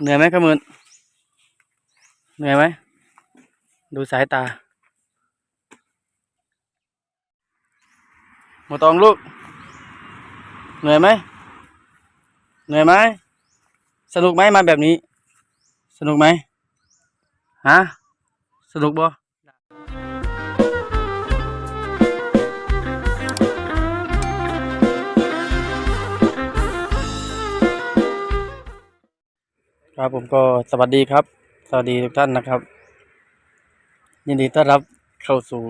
เหนื่อยไหมขมืนเหนื่อยไหม ดูสายตาหมดตองลูก เหนื่อยไหม เหนื่อยไหม สนุกไหมมาแบบนี้ สนุกไหมฮะ สนุกบ่ ครับผมก็สวัสดีครับ สวัสดีทุกท่านนะครับ ยินดีต้อนรับเข้าสู่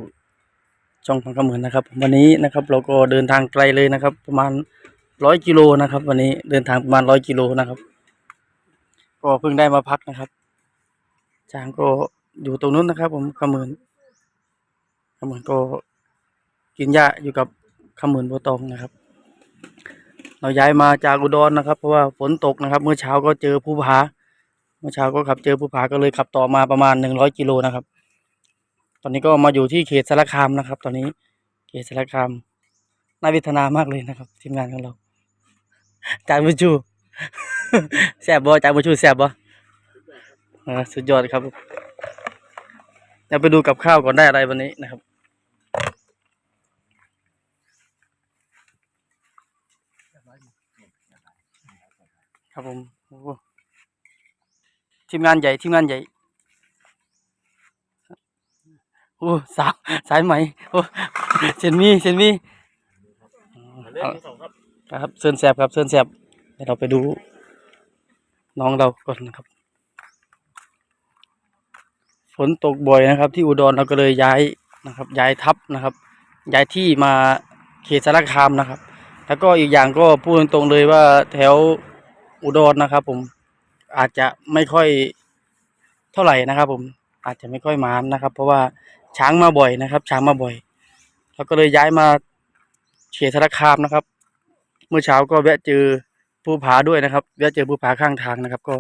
ช่องพังกระเหมือนนะครับ วันนี้นะครับ เราก็เดินทางไกลเลยนะครับ ประมาณร้อยกิโลนะครับ วันนี้เดินทางประมาณร้อยกิโลนะครับ ก็เพิ่งได้มาพักนะครับช้างก็อยู่ตรงนู้นนะครับ ผมขมือนขมือนก็กินหญ้าอยู่กับขมือนโบวตองนะครับ เราย้ายมาจากอุดรนะครับ เพราะว่าฝนตกนะครับ เมื่อเช้าก็เจอภูผา เมื่อเช้าก็ขับเจอภูผาก็เลยขับต่อมาประมาณหนึ่งร้อยกิโลนะครับ ตอนนี้ก็มาอยู่ที่เขตสารคามนะครับ ตอนนี้เขตสารคามน่าเวทนามากเลยนะครับ ทีมงานของเราจานบุชูแซบบ่จานบุชูแซบบอสุดยอดครับเดี๋ยวไปดูกับข้าวก่อนได้อะไรวันนี้นะครับ ครับผมโอ้โหทีมงานใหญ่ทีมงานใหญ่โอ้สาวสายไหมโอ้เซนมีเซนมีเอาครับเซินแซบครับเซินแซบเดี๋ยวเราไปดู น้องเราก่อนนะครับ ฝนตกบ่อยนะครับ ที่อุดรเราก็เลยย้ายนะครับ ย้ายทับนะครับ ย้ายที่มาเขตสารคามนะครับ แล้วก็อีกอย่างก็พูดตรงๆเลยว่าแถว อุดรนะครับ ผมอาจจะไม่ค่อยเท่าไหร่นะครับ ผมอาจจะไม่ค่อยมานนะครับ เพราะว่าช้างมาบ่อยนะครับ ช้างมาบ่อยเราก็เลยย้ายมาเขตสาคามนะครับ เมื่อเช้าก็แวะเจอภูผาด้วยนะครับแวะเจอภูผาข้างทางนะครับ ก็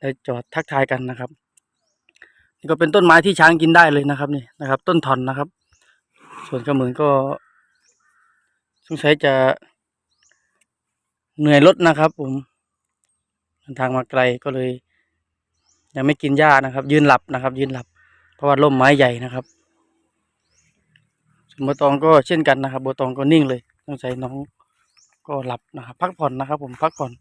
ได้จอดทักทายกันนะครับนี่ก็เป็นต้นไม้ที่ช้างกินได้เลยนะครับนี่นะครับ ต้นถอนนะครับ ส่วนกระเหมือนก็สงสัยจะเหนื่อยรถนะครับ ผม นทางมาไกลก็เลย ยังไม่กินหญ้านะครับ ยืนหลับนะครับ ยืนหลับ เพราะว่าร่มไม้ใหญ่นะครับส่วนบัวตองก็เช่นกันนะครับบัวตองก็นิ่งเลยสงสัยน้องก็หลับนะครับ พักผ่อนนะครับ ผมพักผ่อน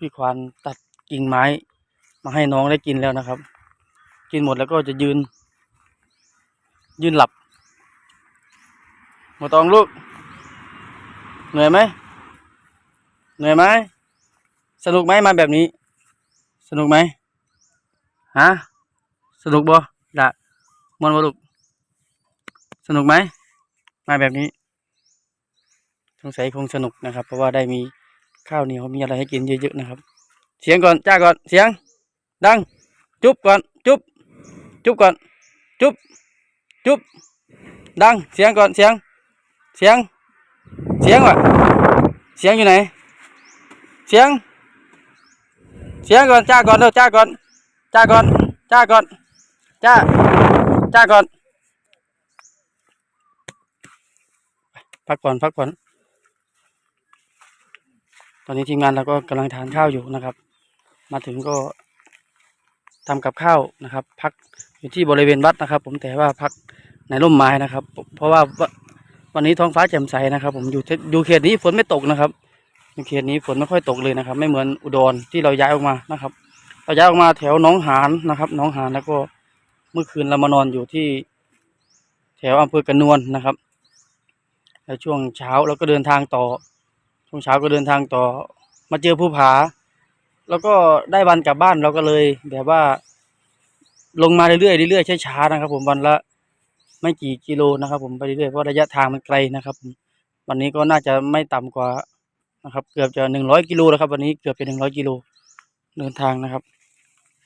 พี่ควานตัดกิ่งไม้มาให้น้องได้กินแล้วนะครับ กินหมดแล้วก็จะยืน ยืนหลับ มดตองลูก เหนื่อยไหม เหนื่อยไหม สนุกไหมมาแบบนี้ สนุกไหมฮะ สนุกบ่ละมวนบ่ลูก สนุกไหม มาแบบนี้ สงสัยคงสนุกนะครับ เพราะว่าได้มีข้าวเหนียวมีอะไรให้กินเยอะๆนะครับ เสียงก่อน จ้าก่อน เสียง ดัง จุ๊บก่อน จุ๊บ จุ๊บก่อน จุ๊บ จุ๊บ ดัง เสียงก่อน เสียง เสียง เสียงวะเสียงอยู่ไหน เสียง เสียงก่อนจ้าก่อนเร็วจ้าก่อนจ้าก่อนจ้าก่อนจ้าจ้าก่อน พักผ่อนพักผ่อน ตอนนี้ทีมงานเราก็กำลังทานข้าวอยู่นะครับ มาถึงก็ทำกับข้าวนะครับ พักอยู่ที่บริเวณวัดนะครับ ผมแต่ว่าพักในร่มไม้นะครับ เพราะว่า วันนี้ท้องฟ้าแจ่มใสนะครับ ผมอยู่อยู่เขตนี้ฝนไม่ตกนะครับอยู่เขตนี้ฝนไม่ค่อยตกเลยนะครับ ไม่เหมือนอุดรที่เราย้ายออกมานะครับ เราย้ายออกมาแถวหนองหานนะครับหนองหานแล้วก็เมื่อคืนเรามานอนอยู่ที่ แถวอำเภอกระนวลนะครับแล้วช่วงเช้าเราก็เดินทางต่อ ช่วงเช้าก็เดินทางต่อ มาเจอภูผา แล้วก็ได้วันกลับบ้านเราก็เลยแบบว่า ลงมาเรื่อยๆเรื่อยๆช้าๆนะครับ ผมวันละ ไม่กี่กิโลนะครับ ผมไปเรื่อยเพราะระยะทางมันไกลนะครับวันนี้ก็น่าจะไม่ต่ำกว่านะครับ เกือบจะหนึ่งร้อยกิโลแล้วครับ วันนี้เกือบเป็นหนึ่งร้อยกิโลเดินทางนะครับ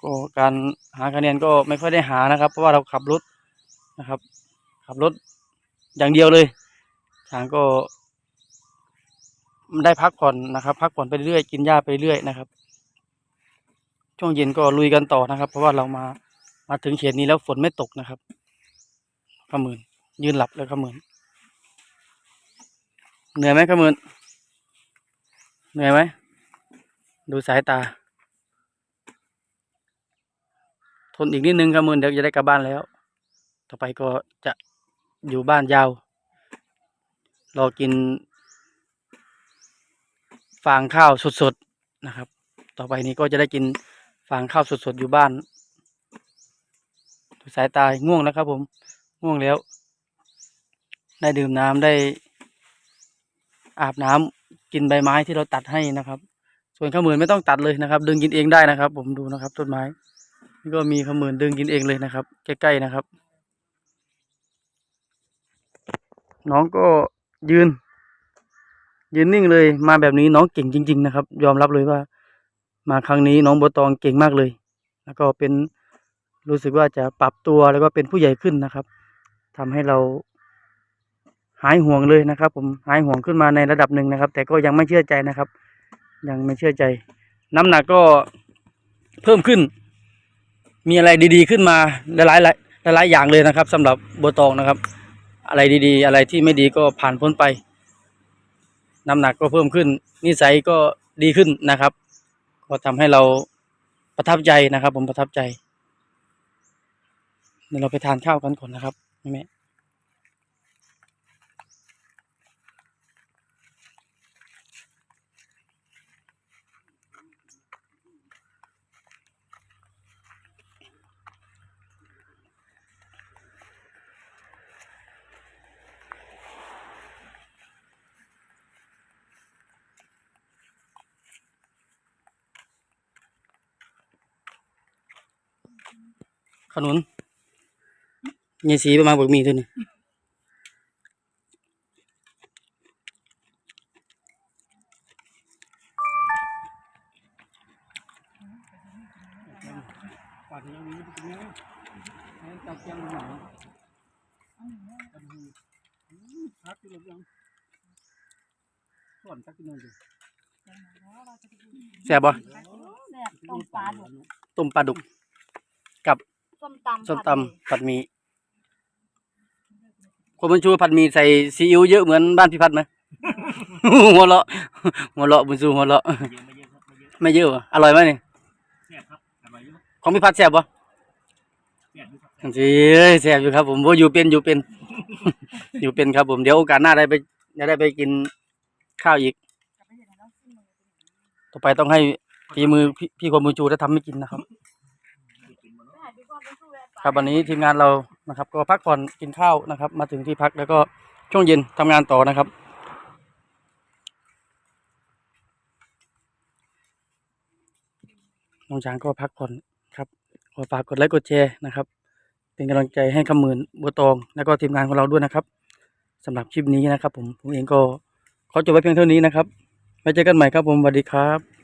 ก็การหาคะแนนก็ไม่ค่อยได้หานะครับ เพราะว่าเราขับรถนะครับ ขับรถอย่างเดียวเลย ทางก็ได้พักผ่อนนะครับ พักผ่อนไปเรื่อยกินหญ้าไปเรื่อยนะครับ ช่วงเย็นก็ลุยกันต่อนะครับ เพราะว่าเรามามาถึงเขตนี้แล้วฝนไม่ตกนะครับ ขมืนยืนหลับเลยขมืนเหนื่อยไหมขมืนเหนื่อยไหมดูสายตา ทนอีกนิดนึงขมืนเดี๋ยวจะได้กลับบ้านแล้ว ต่อไปก็จะอยู่บ้านยาวรอกิน ฟางข้าวสดๆนะครับ ต่อไปนี้ก็จะได้กินฟางข้าวสดๆอยู่บ้านดูสายตาง่วงแล้วครับผม ง่วงแล้ว ได้ดื่มน้ำได้อาบน้ำกินใบไม้ที่เราตัดให้นะครับ ส่วนข้าวมื่นไม่ต้องตัดเลยนะครับ ดึงกินเองได้นะครับ ผมดูนะครับต้นไม้นี่ก็มีข้าวมื่นดึงกินเองเลยนะครับ ใกล้ๆนะครับ น้องก็ยืน ยืนนิ่งเลยมาแบบนี้น้องเก่งจริง ๆ นะครับ ยอมรับเลยว่า มาครั้งนี้น้องโบวตองเก่งมากเลย แล้วก็เป็นรู้สึกว่าจะปรับตัวแล้วก็เป็นผู้ใหญ่ขึ้นนะครับ ทำให้เราหายห่วงเลยนะครับ ผมหายห่วงขึ้นมาในระดับหนึ่งนะครับ แต่ก็ยังไม่เชื่อใจนะครับ ยังไม่เชื่อใจ น้ำหนักก็เพิ่มขึ้น มีอะไรดีๆขึ้นมาหลายๆหลายๆอย่างเลยนะครับสำหรับโบวตองนะครับ อะไรดีๆ อะไรที่ไม่ดีก็ผ่านพ้นไป น้ำหนักก็เพิ่มขึ้น นิสัยก็ดีขึ้นนะครับ ก็ทำให้เราประทับใจนะครับ ผมประทับใจเดี๋ยวเราไปทานข้าวกันก่อนนะครับ แม่ขนุน ยายสีประมาณบกมีเท่านี้แซ่บปะแซ่บต้มปลาดุก กับส้มตำส้มผัดหตำผัดหมี คนบุญชูผัดหมี่ใส่ซีอิ๊วเยอะเหมือนบ้านพี่พัดไหม หัวเราะหัวเราะบุญชูหัวเราะไม่เยอะเหรออร่อยไหมนี่ของพี่พัดแซ่บปะสิเอ้ยแซ่บอยู่ครับ ผมว่าอยู่เป็นอยู่เป็น อยู่เป็นครับ ผมเดี๋ยวโอกาสหน้าได้ไปจะได้ไปกินข้าวอีก ต่อไปต้องให้ฝีมือพี่พี่คนบุญชูได้ทำให้กินนะครับ ครับวันนี้ทีมงานเรานะครับ ก็พักผ่อนกินข้าวนะครับ มาถึงที่พักแล้วก็ช่วงเย็นทำงานต่อนะครับ น้องช้างก็พักผ่อนครับขอฝากกดไลค์กดแชร์นะครับ เป็นกำลังใจให้คำหมื่นบัวตอง แล้วก็ทีมงานของเราด้วยนะครับสำหรับคลิปนี้นะครับ ผมผมเองก็ขอจบไว้เพียงเท่านี้นะครับไว้เจอกันใหม่ครับผมสวัสดีครับ